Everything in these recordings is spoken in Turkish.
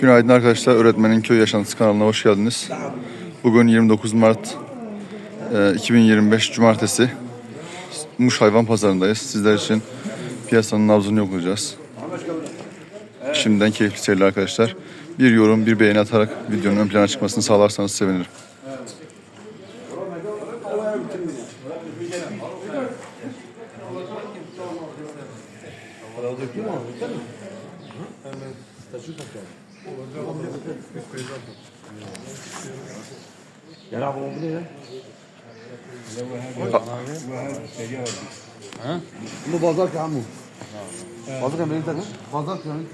Günaydın arkadaşlar. Öğretmenin Köy Yaşantısı kanalına hoş geldiniz. Bugün 29 Mart e, 2025 Cumartesi. Muş Hayvan Pazarı'ndayız. Sizler için piyasanın nabzını yoklayacağız. Şimdiden keyifli seyirler arkadaşlar. Bir yorum, bir beğeni atarak videonun ön plana çıkmasını sağlarsanız sevinirim. Bu bazar ki amu. Bazar ki benim takım. Bazar benim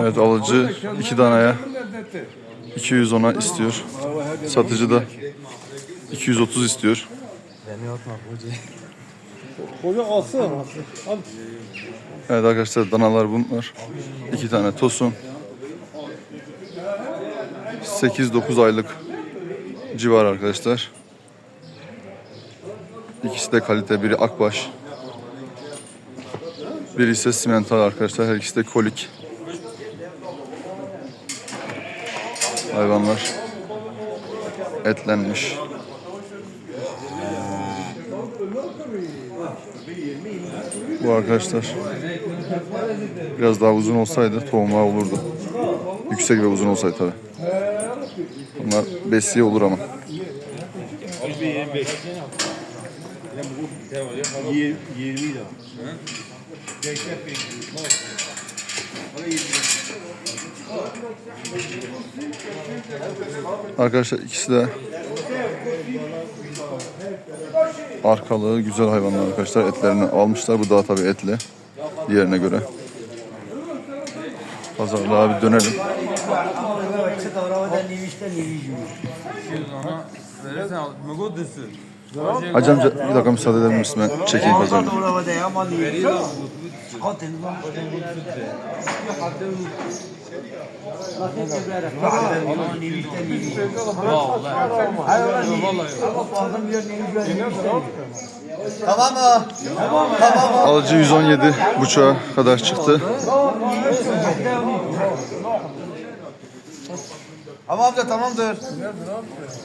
Evet. Alıcı iki danaya 210'a istiyor. Satıcı da 230 istiyor. Hoca alsın. Evet arkadaşlar danalar bunlar. İki tane tosun. 8-9 aylık civar arkadaşlar. İkisi de kalite. Biri akbaş. Biri ise simental arkadaşlar. Her ikisi de kolik. Hayvanlar etlenmiş. Bu arkadaşlar biraz daha uzun olsaydı tohumlar olurdu. Yüksek ve uzun olsaydı tabi. Bunlar besiye olur ama. Arkadaşlar ikisi de arkalığı güzel hayvanlar arkadaşlar. Etlerini almışlar. Bu daha tabii etli. Diğerine göre. Pazarlığa bir dönelim. Hacı amca bir dakika müsaade eder misin? Ben çekeyim pazarlığı. Tamam mı? Alıcı 117 buçuğa kadar çıktı. Ama amca tamamdır.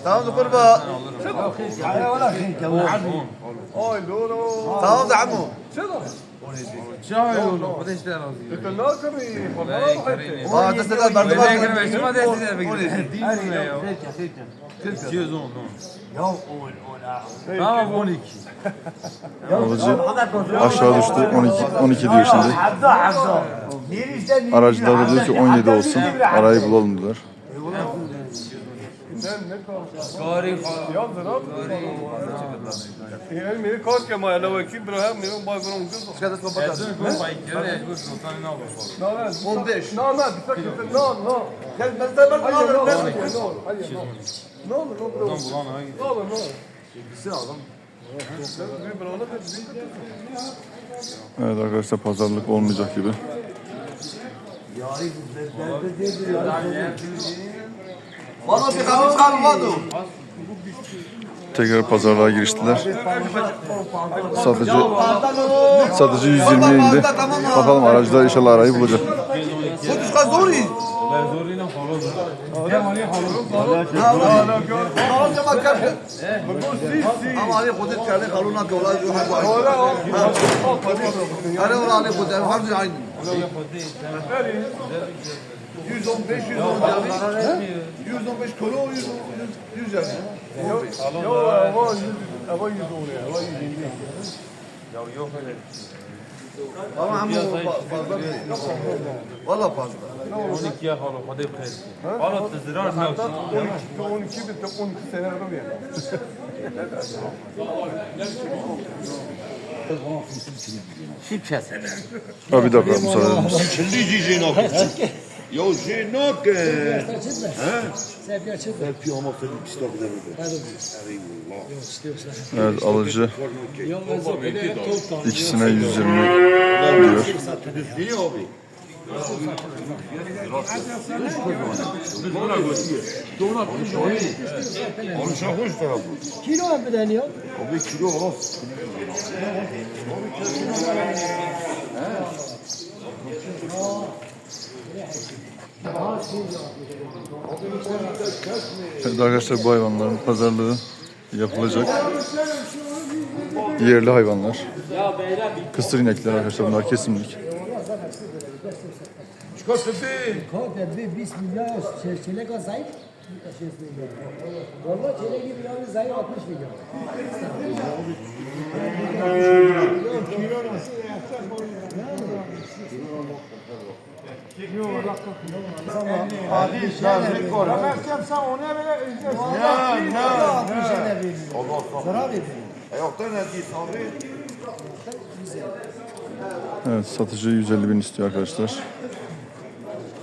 Tamamdır kurba. Tamamdır amu. Aa, verdi var. Tamam 12. Alıcı aşağı düştü 12, 12 diyor şimdi. Aracılar da diyor ki 17 olsun. Arayı bulalım diyorlar. Sen ne konuşuyorsun? Gari. Yandır abi. Gari. یعنی میره کار که ما علاوه کی برای هم میرم باید برام گفتم چقدر تو بابا دست من پای کرده گوش گفتم نه بابا نه نه 15 نه نه بیشتر نه نه gel ben de ben alırım. Ne olur ne olur. Ne olur ne olur. Ne olur. ne olur. Bizi alalım. Evet arkadaşlar pazarlık olmayacak gibi. Bana bir hafif kalmadı. Tekrar pazarlığa giriştiler. Satıcı satıcı 120'ye indi. Bakalım aracılar inşallah arayı bulacak. Hani ona Ali Kudet harbi aynı. 115 110 115 kilo 100 100 yani. Yo ama ama yüz oluyor ama yüz indi Ya yok öyle. Ama ama fazla değil. Valla fazla. 12 ya halı. Hadi bkhir. Halı tızrar ne 12 12 bitti 12 sene adam yani Ha bir dakika müsaade eder misin? Çillici Jinok. Jo, ženok! Serpil ama Felik istokları Evet alıcı. ikisine 120 diyor. Kilo mu deniyor? Abi kilo olsun. Kilo Evet arkadaşlar bu hayvanların pazarlığı yapılacak. Yerli hayvanlar. Kısır inekler arkadaşlar bunlar kesimlik. Valla zayıf. Şey söyleyeyim. Vallahi çeyrek gibi yani zayıf 60 milyon. Ömerken sen ona bile üzersin. Zarar edin. Ayakta ne diyorsun abi? Evet satıcı 150 bin istiyor arkadaşlar.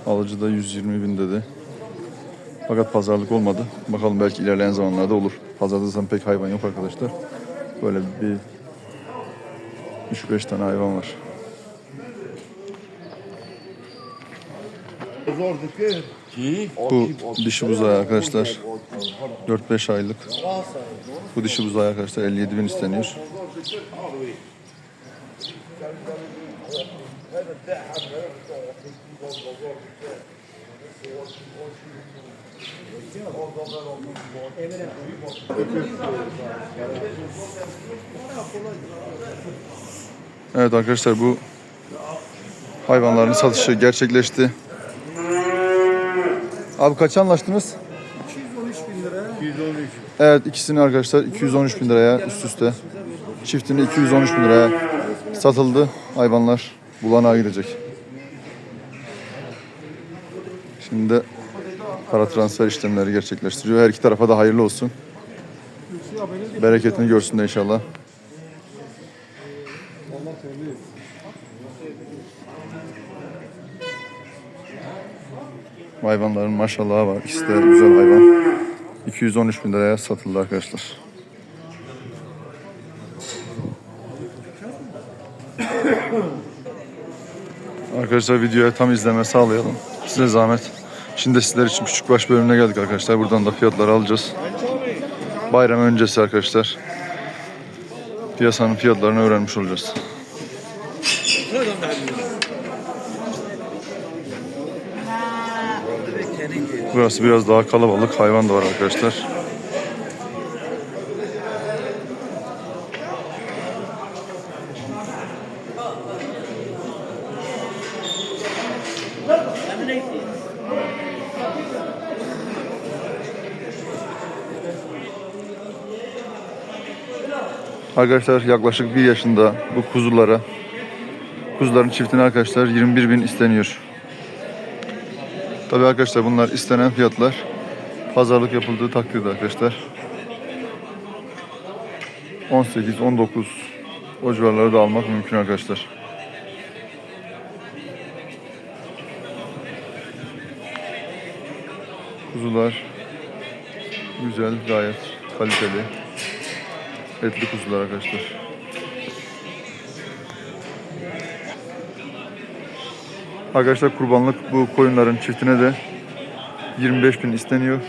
Alıcı da 120 bin dedi. Fakat pazarlık olmadı. Bakalım belki ilerleyen zamanlarda olur. Pazarda zaten pek hayvan yok arkadaşlar. Böyle bir 3-5 tane hayvan var. Zordaki. Ki? Bu dişi buzağı arkadaşlar. 4-5 aylık. Bu dişi buzağı arkadaşlar 57 bin isteniyor. Evet arkadaşlar bu hayvanların satışı gerçekleşti. Abi kaç anlaştınız? 213 bin liraya. Evet ikisini arkadaşlar 213 bin liraya üst üste. Çiftini 213 bin liraya satıldı. Hayvanlar bulanağa gidecek. Şimdi de para transfer işlemleri gerçekleştiriyor. Her iki tarafa da hayırlı olsun. Bereketini görsün de inşallah. Hayvanların maşallahı var. İkisi de güzel hayvan. 213 bin liraya satıldı arkadaşlar. Arkadaşlar videoya tam izleme sağlayalım. Size zahmet. Şimdi sizler için küçük baş bölümüne geldik arkadaşlar. Buradan da fiyatları alacağız. Bayram öncesi arkadaşlar. Piyasanın fiyatlarını öğrenmiş olacağız. Burası biraz daha kalabalık. Hayvan da var arkadaşlar. Arkadaşlar yaklaşık bir yaşında bu kuzulara kuzuların çiftine arkadaşlar 21 bin isteniyor. Tabii arkadaşlar bunlar istenen fiyatlar. Pazarlık yapıldığı takdirde arkadaşlar. 18, 19 o civarları da almak mümkün arkadaşlar. Kuzular güzel, gayet kaliteli. Etli kuzular arkadaşlar. Arkadaşlar kurbanlık bu koyunların çiftine de 25 bin isteniyor.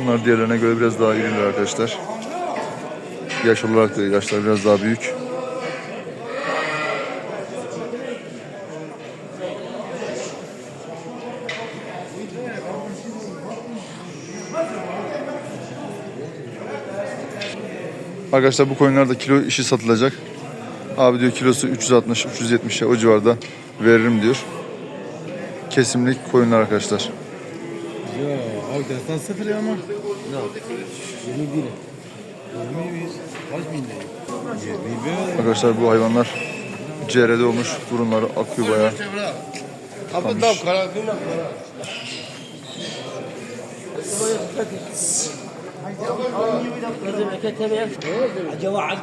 Bunlar diğerlerine göre biraz daha iriler arkadaşlar. Yaş olarak da yaşlar biraz daha büyük. Arkadaşlar bu koyunlar da kilo işi satılacak. Abi diyor kilosu 360 370'e o civarda veririm diyor. Kesimlik koyunlar arkadaşlar. Abi destan sıfır ya ama. Ne? 21. 21. Kaç bin lira? 21. Arkadaşlar bu hayvanlar CR'de olmuş. Burunları akıyor bayağı.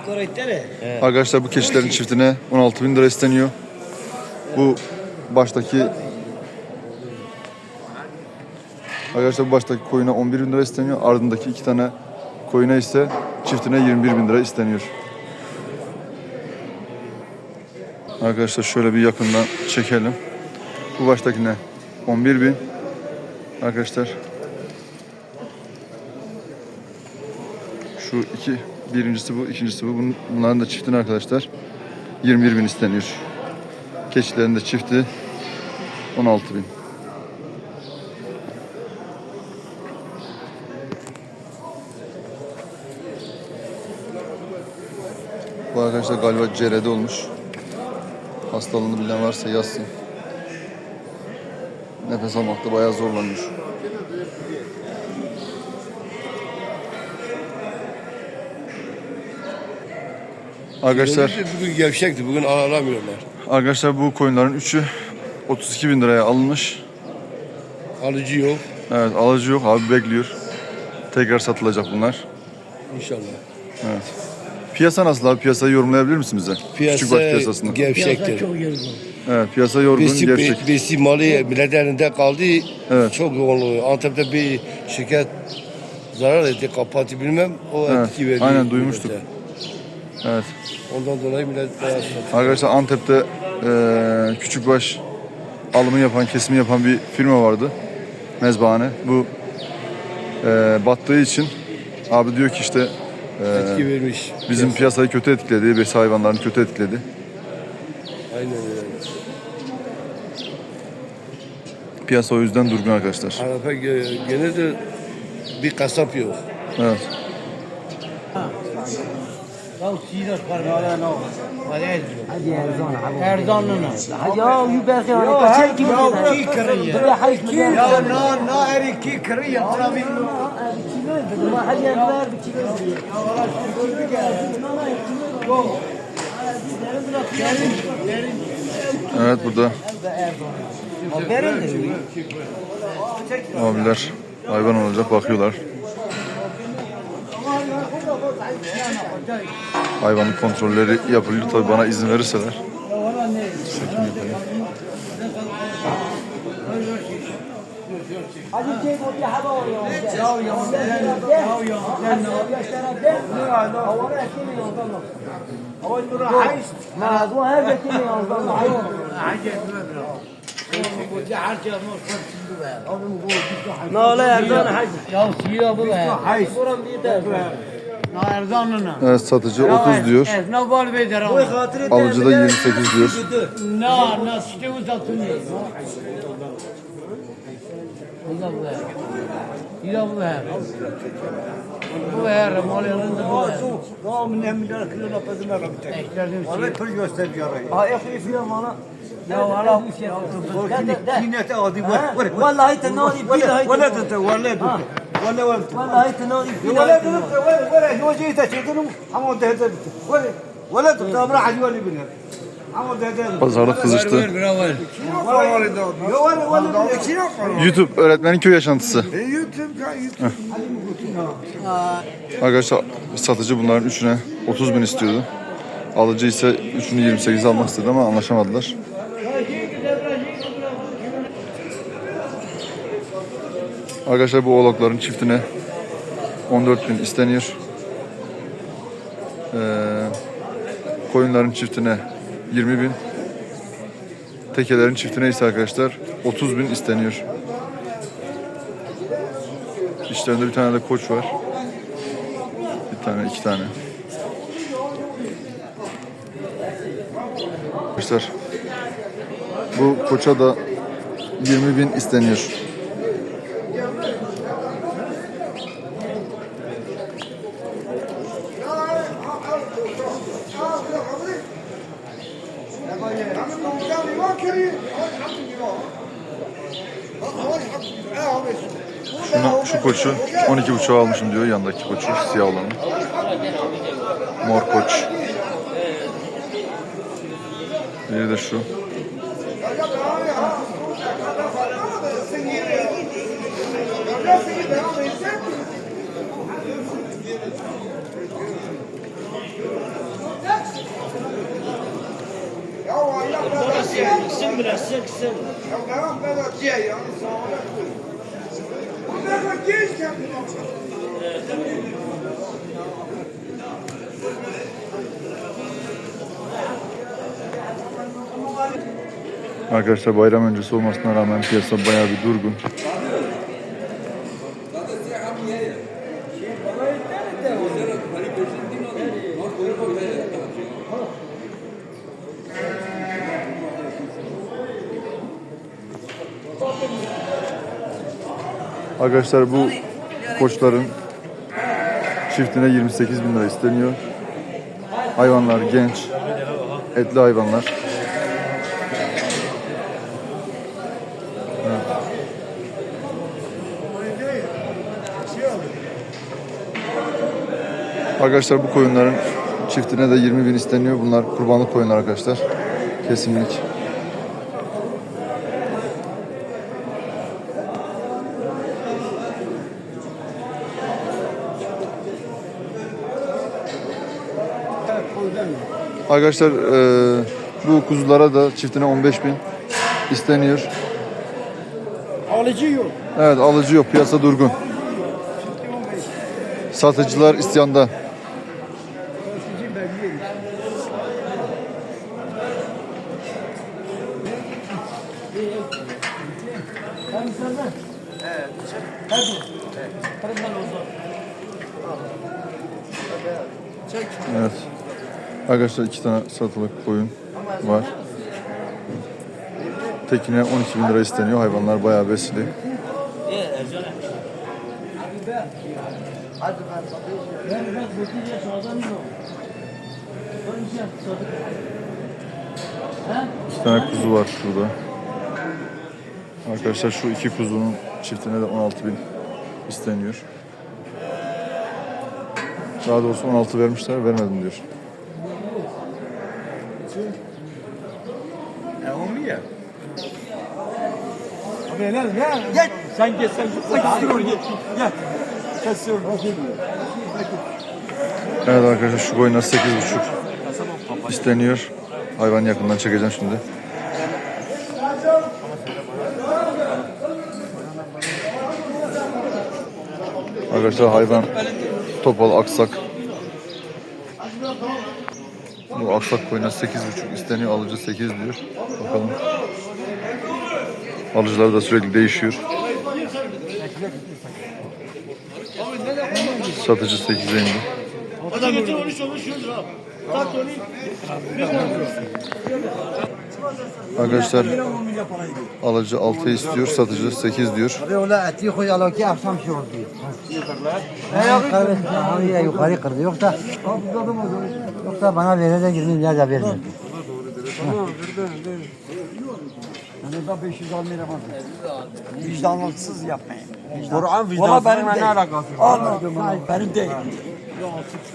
Koraytere. Arkadaşlar bu keçilerin çiftine 16 bin lira isteniyor. Bu baştaki Arkadaşlar bu baştaki koyuna 11 bin lira isteniyor. Ardındaki iki tane koyuna ise çiftine 21 bin lira isteniyor. Arkadaşlar şöyle bir yakından çekelim. Bu baştaki ne? 11 bin. Arkadaşlar. Şu iki, birincisi bu, ikincisi bu. Bunların da çiftini arkadaşlar 21 bin isteniyor. Keçilerin de çifti 16 bin. Arkadaşlar galiba cerede olmuş. Hastalığını bilen varsa yazsın. Nefes almakta bayağı zorlanıyor. Arkadaşlar, Bugün gevşekti. Bugün alamıyorlar. arkadaşlar bu koyunların üçü 32 bin liraya alınmış. Alıcı yok. Evet alıcı yok abi bekliyor. Tekrar satılacak bunlar. İnşallah. Evet. Piyasa nasıl abi? Piyasayı yorumlayabilir misin bize? Piyasa Küçükbaş piyasasını. gevşektir. Evet piyasa yorgun, Besi, gevşek. be, besi millet elinde kaldı. Evet. Çok yoğun oluyor. Antep'te bir şirket zarar etti, kapattı bilmem. O Evet, etki verdi. aynen duymuştuk. millete. Evet. Ondan dolayı millet bayağı satıyor. Arkadaşlar Antep'te eee küçükbaş alımı yapan, kesimi yapan bir firma vardı. Mezbahane. Bu eee, battığı için abi diyor ki işte Etki vermiş. bizim piyasayı kötü etkiledi, besi hayvanlarını kötü etkiledi. Aynen öyle. Piyasa o yüzden durgun arkadaşlar. Arap'a ge- gene de bir kasap yok. Evet. Ya çiğdar karnala ne o? Hadi هذه ارزان عبو Erzanlı ne? يا يبقى يا كثير هيك يا كي كريه. يا حيث مليان Ya na na eri ki kırıyor tabii. ما حد ينبار بكيلو Evet burada abiler hayvan olacak bakıyorlar. Hayvanın kontrolleri yapılıyor tabi bana izin verirseler. Çekim yapayım. كيمي يوصل Hacet mebra. Bu harca mor لا لا ارزان حاجه Ya çiğda bu be. Hays. صورة بيدك Na erzanlı ne? Evet satıcı 30 diyor. Evet, ne var be dera. Alıcı da 28 diyor. إلى أبو هاب أبو هاب مالي رند أبو هاب لا من هم لا كل لا بد ما ربتك والله كل يوستر جاري آه يا أخي في مانا لا والله مش يا كينات أودي والله هاي تنادي ولا تنت ولا تنت ولا Pazarlık kızıştı. YouTube öğretmenin köy yaşantısı. Arkadaşlar satıcı bunların üçüne 30 bin istiyordu. Alıcı ise üçünü 28 almak istedi ama anlaşamadılar. Arkadaşlar bu oğlakların çiftine 14 bin isteniyor. Ee, koyunların çiftine 20 bin. Tekelerin çiftine ise arkadaşlar 30 bin isteniyor. İşlerinde bir tane de koç var. Bir tane, iki tane. Arkadaşlar bu koça da 20 bin isteniyor. 12.5 almışım diyor yandaki koçu siyah olanı. Mor koç. Bir de şu. Burası kısım, burası kısım. Ya ben ben öteye ya. Sağ olun. Arkadaşlar bayram öncesi olmasına rağmen piyasa bayağı bir durgun. Thank you. Arkadaşlar bu koçların çiftine 28 bin lira isteniyor. Hayvanlar genç, etli hayvanlar. Arkadaşlar bu koyunların çiftine de 20 bin isteniyor. Bunlar kurbanlık koyunlar arkadaşlar. Kesimlik. Arkadaşlar eee, bu kuzulara da çiftine 15 bin isteniyor. Alıcı yok. Evet alıcı yok piyasa durgun. Satıcılar isyanda. Arkadaşlar iki tane satılık koyun var. Tekine 12 bin lira isteniyor. Hayvanlar bayağı besli. İki tane kuzu var şurada. Arkadaşlar şu iki kuzunun çiftine de 16 bin isteniyor. Daha doğrusu 16 vermişler, vermedim diyor. Gel. Sen gel sen git. Sen git oraya git. Gel. Kes oraya. Evet arkadaşlar şu koyunlar 8,5 isteniyor. Hayvan yakından çekeceğim şimdi. Arkadaşlar hayvan topal aksak. Bu aksak koyuna 8,5 isteniyor. Alıcı 8 diyor. Bakalım. Alıcılar da sürekli değişiyor. Satıcı 8'e indi. Arkadaşlar alıcı 6 istiyor, satıcı 8 diyor. Ve ola eti koy ala ki akşam şey oldu. Evet, ya yukarı kırdı. Yoksa yoksa bana verir de 20 milyar da verir. Yani da 500 almaya bakın. Vicdanlısız yapmayın. Kur'an vicdansız. Valla benim ne alakası var? Benim değil.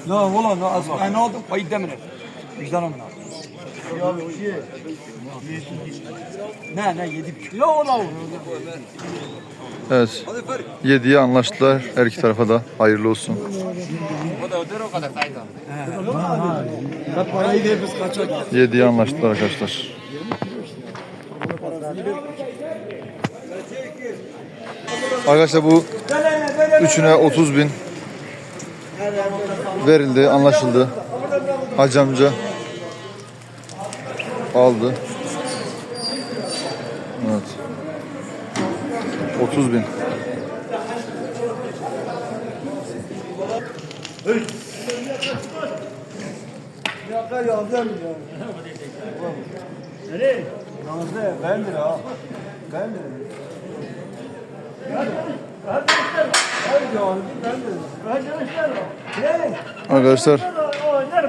La valla ne az. Ben aldım kayıt demine. Vicdanım ne? Ne ne yedi. Ya ola Evet. 7'ye anlaştılar. Her iki tarafa da hayırlı olsun. 7'ye anlaştılar arkadaşlar. Arkadaşlar bu üçüne 30 bin verildi, anlaşıldı. Hacı amca aldı. 30 bin. Arkadaşlar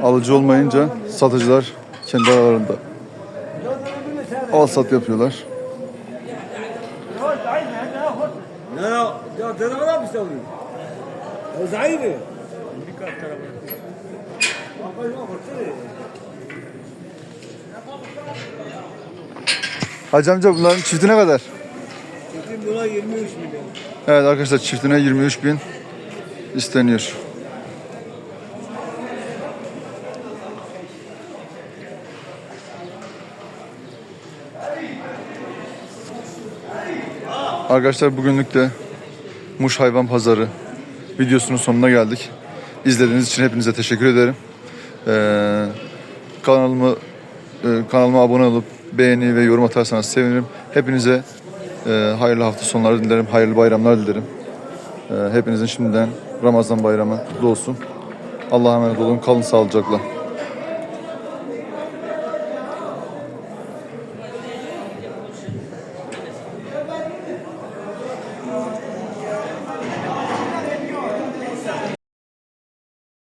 alıcı olmayınca satıcılar kendi aralarında al sat yapıyorlar. Ne ya? Ya O zayıfı. Hacı amca bunların çifti ne kadar? Şimdi buna 23 milyon. Evet arkadaşlar çiftine 23 bin isteniyor. Arkadaşlar bugünlük de Muş Hayvan Pazarı videosunun sonuna geldik. İzlediğiniz için hepinize teşekkür ederim. Ee, kanalımı e, kanalıma abone olup beğeni ve yorum atarsanız sevinirim. Hepinize e, hayırlı hafta sonları dilerim, hayırlı bayramlar dilerim. E, hepinizin şimdiden Ramazan bayramı kutlu olsun. Allah'a emanet olun, kalın sağlıcakla.